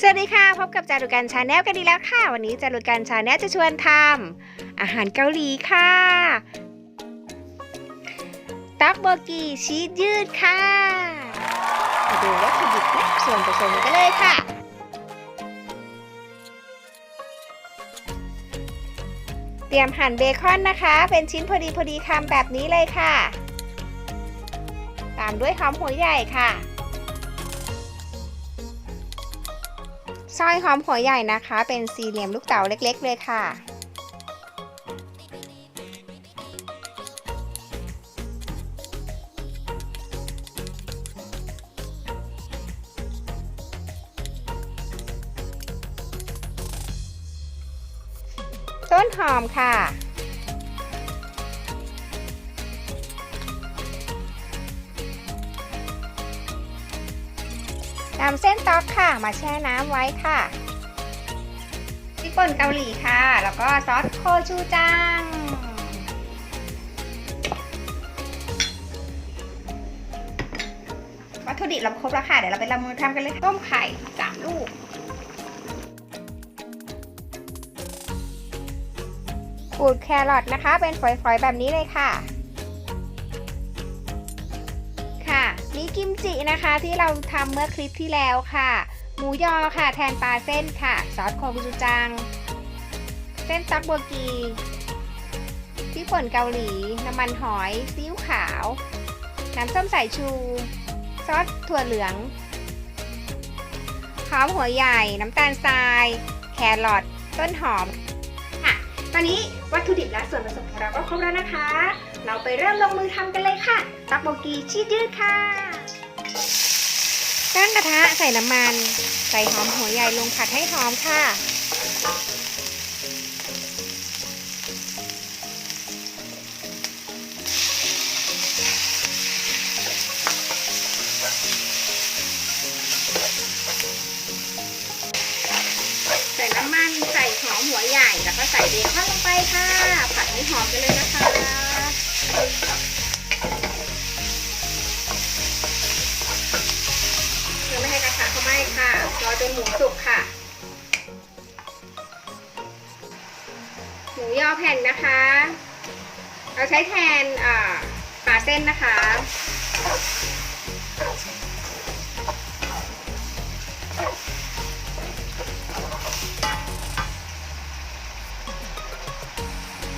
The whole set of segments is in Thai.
สวัสดีค่ะ พบกับจารุกันชาแนลกันดีแล้วค่ะ วันนี้จารุกันชาแนลจะชวนทำอาหารเกาหลีค่ะตักโบกีชีสยืดค่ะมาดูวัตถุดิบและส่วนผสมกันเลยค่ะ เตรียมหั่นเบคอนนะคะ เป็นชิ้นพอดีพอดีคำแบบนี้เลยค่ะ ตามด้วยหอมหัวใหญ่ค่ะ สร้อยหอมหัวใหญ่นะคะ เป็นสี่เหลี่ยมลูกเต๋าเล็ก ๆ เลยค่ะ ต้นหอมค่ะ นำเส้นต๊อกค่ะ มาแช่น้ำไว้ค่ะพริกป่นเกาหลีค่ะ แล้วก็ซอสโคชูจัง วัตถุดิบเราครบแล้วค่ะ เดี๋ยวเราไปลงมือทำกันเลย ต้มไข่สามลูกขูดแครอทนะคะ เป็นฝอยๆแบบนี้เลยค่ะ จินะคะที่เราทำเมื่อคลิปที่แล้วค่ะ หมูยอค่ะแทนปลาเส้นค่ะ ซอสโคกุจูจัง เส้นตักโบกีพริกป่นเกาหลี น้ำมันหอย ซีอิ๊วขาว น้ำส้มสายชู ซอสถั่วเหลืองหอมหัวใหญ่น้ำตาลทราย แครอทต้นหอมค่ะ ตอนนี้วัตถุดิบและส่วนผสมของเราก็ครบแล้วนะคะ เราไปเริ่มลงมือทำกันเลยค่ะตักโบกีชีสยืดค่ะ ตั้งกระทะใส่น้ำมัน ใส่หอมหัวใหญ่ลงผัดให้หอมค่ะใส่น้ำมันใส่หอมหัวใหญ่แล้วก็ใส่เบคอนลงไปค่ะ ผัดให้หอมกันเลยนะคะ อจนหมูสุกค่ะหมูยอแผ่นนะคะ เราใช้แทนอ่าปลาเส้นนะคะ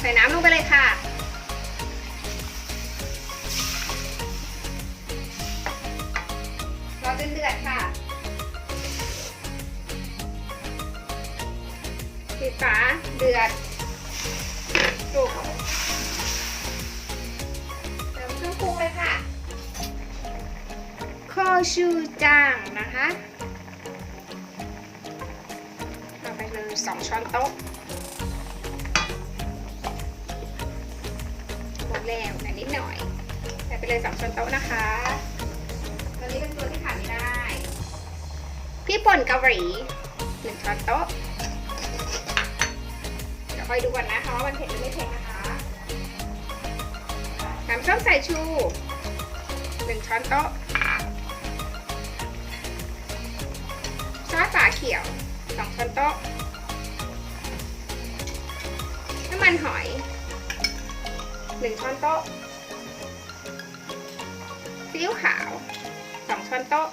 ใส่น้ำลงไปเลยค่ะ รอจนเดือดค่ะ ฝาเดือดสุกเติมเครื่องปรุงเลยค่ะโคชูจังนะคะเอาไปเลยสองช้อนโต๊ะหมดแล้วแต่นิดหน่อยใส่ไปเลยสองช้อนโต๊ะนะคะตัวนี้เป็นตัวที่ขาดไม่ได้พี่ป่นเกาหลีหนึ่งช้อนโต๊ะ คอยดูก่อนนะคะว่ามันเผ็ดหรือไม่เผ็ดนะคะน้ำส้มสายชูหนึ่งช้อนโต๊ะซอสฝาเขียวสองช้อนโต๊ะน้ำมันหอยหนึ่งช้อนโต๊ะซีอิ๊วขาวสองช้อนโต๊ะ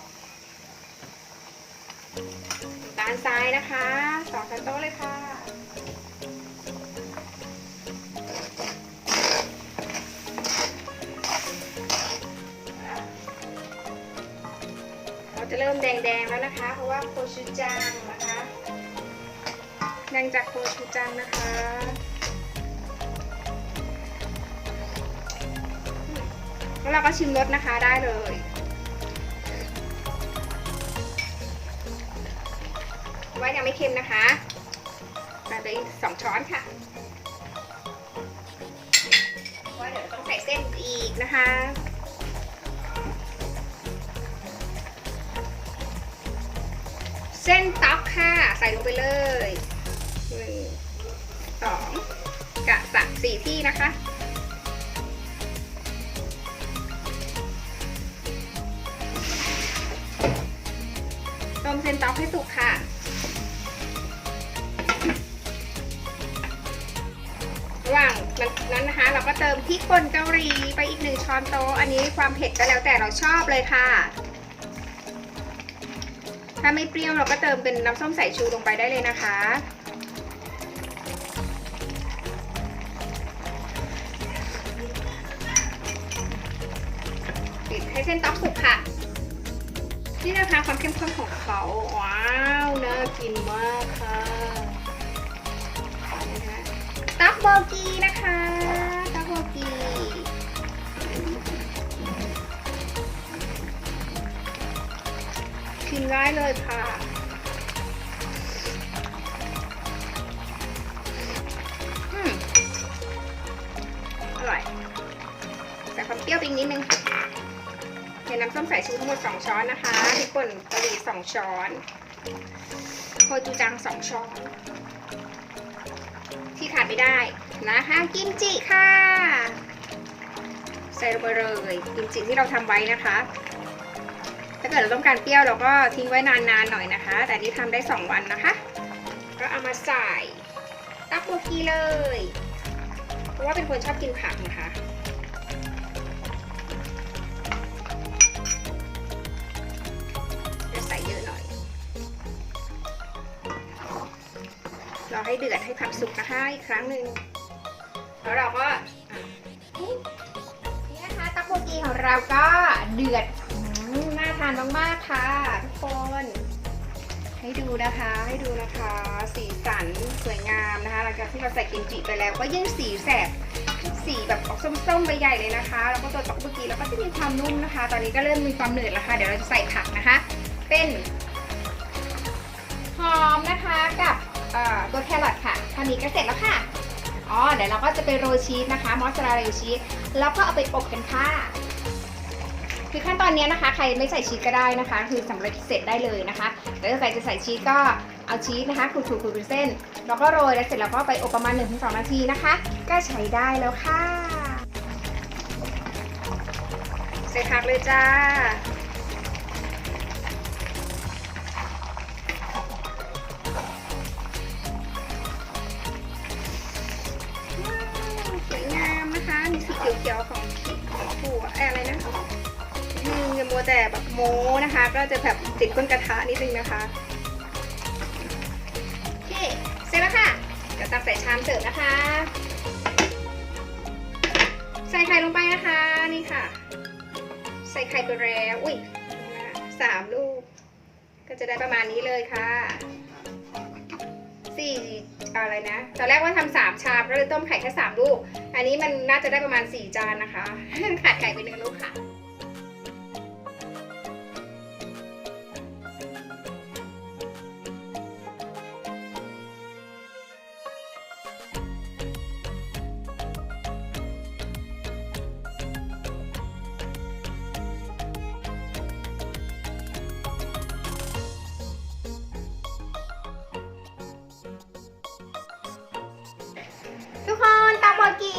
น้ำตาลทรายนะคะสอง แดงๆแล้วนะคะ เพราะว่าโคชูจังนะคะแดงจากโคชูจังนะคะแล้วเราก็ชิมรสนะคะได้เลยว่ายังไม่เค็มนะคะใส่ไปอีกสองช้อนค่ะว่าเดี๋ยวต้องใส่เส้นอีกนะคะ เส้นต๊อกค่ะ ใส่ลงไปเลยหนึ่งสองกะสักสี่ที่นะคะต้มเส้นต๊อกให้สุกค่ะระหว่างนั้นนะคะ เราก็เติมพริกป่นเกาหลีไปอีกหนึ่งช้อนโต๊ะ อันนี้ความเผ็ดก็แล้วแต่เราชอบเลยค่ะ ถ้าไม่เปรี้ยวเราก็เติมเป็นน้ำส้มสายชูลงไปได้เลยนะคะ ปิดให้เส้นต๊อกสุกค่ะ นี่นะคะความเข้มข้นของเขา ว้าวน่ากินมากค่ะนะคะตักโบกีนะคะ กินง่ายเลยค่ะ อร่อย ใส่ความเปรี้ยวไปอีกนิดนึงเทน้ำส้มสายชูทั้งหมด 2 ช้อนนะคะพริกป่นกะหรี่2ช้อนโคจูจัง 2 ช้อน ที่ขาดไม่ได้นะคะกิมจิค่ะ ใส่ลงไปเลยกิมจิที่เราทำไว้นะคะ ถ้าเกิดเราต้องการเปรี้ยวเราก็ทิ้งไว้นานๆหน่อยนะคะ แต่นี่ทำได้ 2 วันนะคะ ก็เอามาใส่ตักโบกีเลย เพราะว่าเป็นคนชอบกินผักนะคะจะใส่เยอะหน่อยรอให้เดือดให้ผักสุกนะคะอีกครั้งหนึ่งแล้วเราก็นี่นะคะตักโบกีของเราก็เดือด ทานมากๆค่ะทุกคน ให้ดูนะคะให้ดูนะคะ สีสันสวยงามนะคะหลังจากที่เราใส่กิมจิไปแล้วก็ยิ่งสีแสบสีแบบออกส้มๆไปใหญ่เลยนะคะ แล้วก็ตัวตักโบกีแล้วก็จะมีความนุ่มนะคะ ตอนนี้ก็เริ่มมีความหนืดแล้วค่ะ เดี๋ยวเราจะใส่ผักนะคะ เป็นหอมนะคะกับตัวแครอทค่ะเท่านี้ก็เสร็จแล้วค่ะอ๋อเดี๋ยวเราก็จะไปโรยชีสนะคะ มอสซาเรลลาชีสแล้วก็เอาไปอบกันค่ะ คือขั้นตอนนี้นะคะ ใครไม่ใส่ชีสก็ได้นะคะ คือสำเร็จเสร็จได้เลยนะคะแต่ถ้าใครจะใส่ชีสก็เอาชีสนะคะขูดๆๆเป็นเส้น แล้วก็โรยแล้วเสร็จแล้วก็ไปอบประมาณ 1-2 นาทีนะคะ ก็ใช้ได้แล้วค่ะใส่ผักเลยจ้าสวยงามนะคะ มีสีเขียวๆของของถั่วอะไรนะ วแต่แบบโม้นะคะ ก็จะแบบติดก้นกระทะนิดนึงนะคะโอเคเสร็จแล้วค่ะเดี๋ยวตักใส่ชามเสิร์ฟนะคะ ใส่ไข่ลงไปนะคะนี่ค่ะ ใส่ไข่ไปแล้วอุ้ยสามลูก ก็จะได้ประมาณนี้เลยค่ะสี่อะไรนะตอนแรกว่าทำสามชามก็เลยต้มไข่แค่สามลูก อันนี้มันน่าจะได้ประมาณสี่จานนะคะ ขาดไก่ไปหนึ่งลูกค่ะ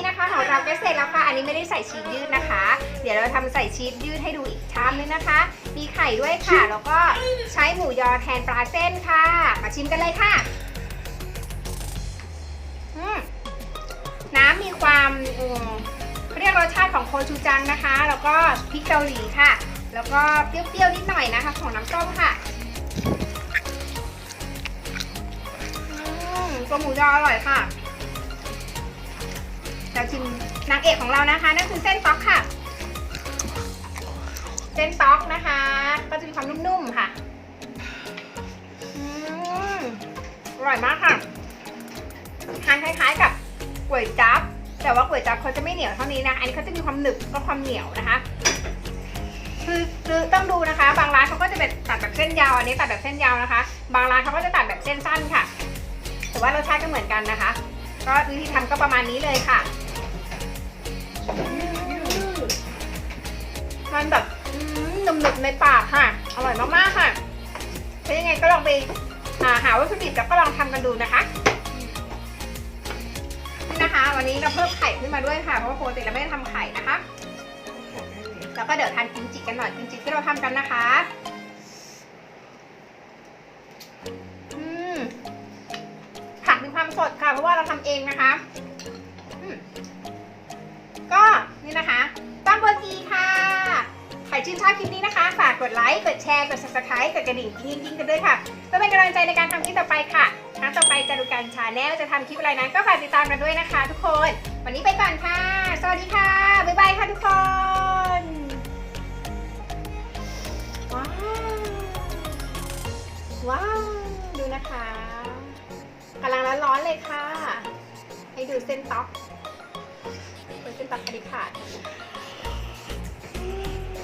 ตามโบกีนะคะของเราก็เสร็จแล้วค่ะ อันนี้ไม่ได้ใส่ชีสยืดนะคะ เดี๋ยวเราทำใส่ชีสยืดให้ดูอีกชามนึงนะคะ มีไข่ด้วยค่ะ แล้วก็ใช้หมูยอแทนปลาเส้นค่ะ มาชิมกันเลยค่ะอืมน้ำมีความอืมเขาเรียกรสชาติของโคชูจังนะคะ แล้วก็พริกเกาหลีค่ะ แล้วก็เปรี้ยวๆนิดหน่อยนะคะ ของน้ำส้มค่ะอืมตัวหมูยออร่อยค่ะ เราชิมนางเอกของเรานะคะ นั่นคือเส้นต๊อกค่ะ เส้นต๊อกนะคะ ก็จะมีความนุ่มๆค่ะอืมอร่อยมากค่ะทานคล้ายๆกับก๋วยจั๊บแต่ว่าก๋วยจั๊บเขาจะไม่เหนียวเท่านี้นะ อันนี้เขาจะมีความหนึบก็ความเหนียวนะคะ คือคือต้องดูนะคะ บางร้านเขาก็จะแบบตัดแบบเส้นยาว อันนี้ตัดแบบเส้นยาวนะคะ บางร้านเขาก็จะตัดแบบเส้นสั้นค่ะ แต่ว่ารสชาติก็เหมือนกันนะคะ ก็วิธีทำก็ประมาณนี้เลยค่ะ ทานแบบหนึบในปากค่ะ อร่อยมากๆค่ะถ้ายังไงก็ลองไปหาหาวัตถุดิบแล้วก็ลองทำกันดูนะคะนี่นะคะ วันนี้เราเพิ่มไข่ขึ้นมาด้วยค่ะ เพราะว่าปกติเราไม่ได้ทำไข่นะคะ แล้วก็เดี๋ยวทานกิมจิกันหน่อยกิมจิที่เราทำกันนะคะผักมีความสดค่ะ เพราะว่าเราทำเองนะคะ ก็นี่นะคะตั้งเบอร์กีค่ะ ใครชื่นชอบคลิปนี้นะคะ ฝากกดไลค์ กดแชร์ กด subscribe กดกระดิ่งกิ้งกิ้งกันด้วยค่ะเพื่อเป็นกำลังใจในการทำคลิปต่อไปค่ะ ครั้งต่อไปจะดูการชาแนลจะทำคลิปอะไรนั้นก็ฝากติดตามกันด้วยนะคะ ทุกคน วันนี้ไปก่อนค่ะ สวัสดีค่ะ บ๊ายบายค่ะทุกคนว้าวว้าวดูนะคะกำลังร้อนๆเลยค่ะ ให้ดูเส้นต๊อก เป็นเส้นต๊อกกระดิกขาด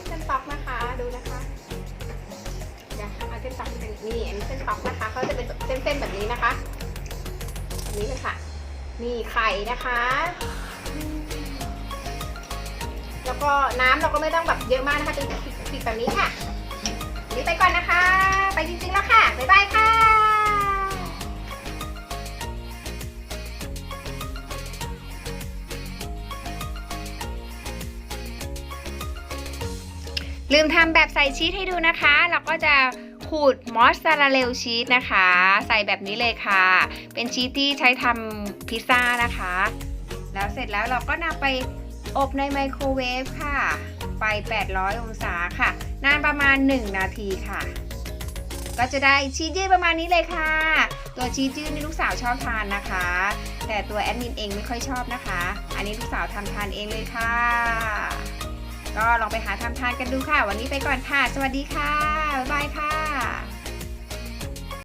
เส้นต๊อกนะคะดูนะคะเดี๋ยวเอาเส้นต๊อกเป็นนี่อันนี้เส้นต๊อกนะคะเขาจะเป็นเส้นๆแบบนี้นะคะแบบนี้เลยค่ะ นี่ไข่นะคะ แล้วก็น้ำเราก็ไม่ต้องแบบเยอะมากนะคะเป็นปิดแบบนี้ค่ะนนี้ไปก่อนนะคะ ไปจริงๆแล้วค่ะบ๊ายบายค่ะ ลืมทำแบบใส่ชีสให้ดูนะคะ เราก็จะขูดมอสซาเรลชีสนะคะ ใส่แบบนี้เลยค่ะ เป็นชีสที่ใช้ทำพิซซ่านะคะ แล้วเสร็จแล้วเราก็นำไปอบในไมโครเวฟค่ะ ไฟ 800 องศาค่ะ นานประมาณ 1 นาทีค่ะ ก็จะได้ชีสยืดประมาณนี้เลยค่ะ ตัวชีสยืดนี่ลูกสาวชอบทานนะคะ แต่ตัวแอดมินเองไม่ค่อยชอบนะคะ อันนี้ลูกสาวทำทานเองเลยค่ะ ก็ลองไปหาทำทานกันดูค่ะ วันนี้ไปก่อนค่ะ สวัสดีค่ะ บ๊ายบายค่ะ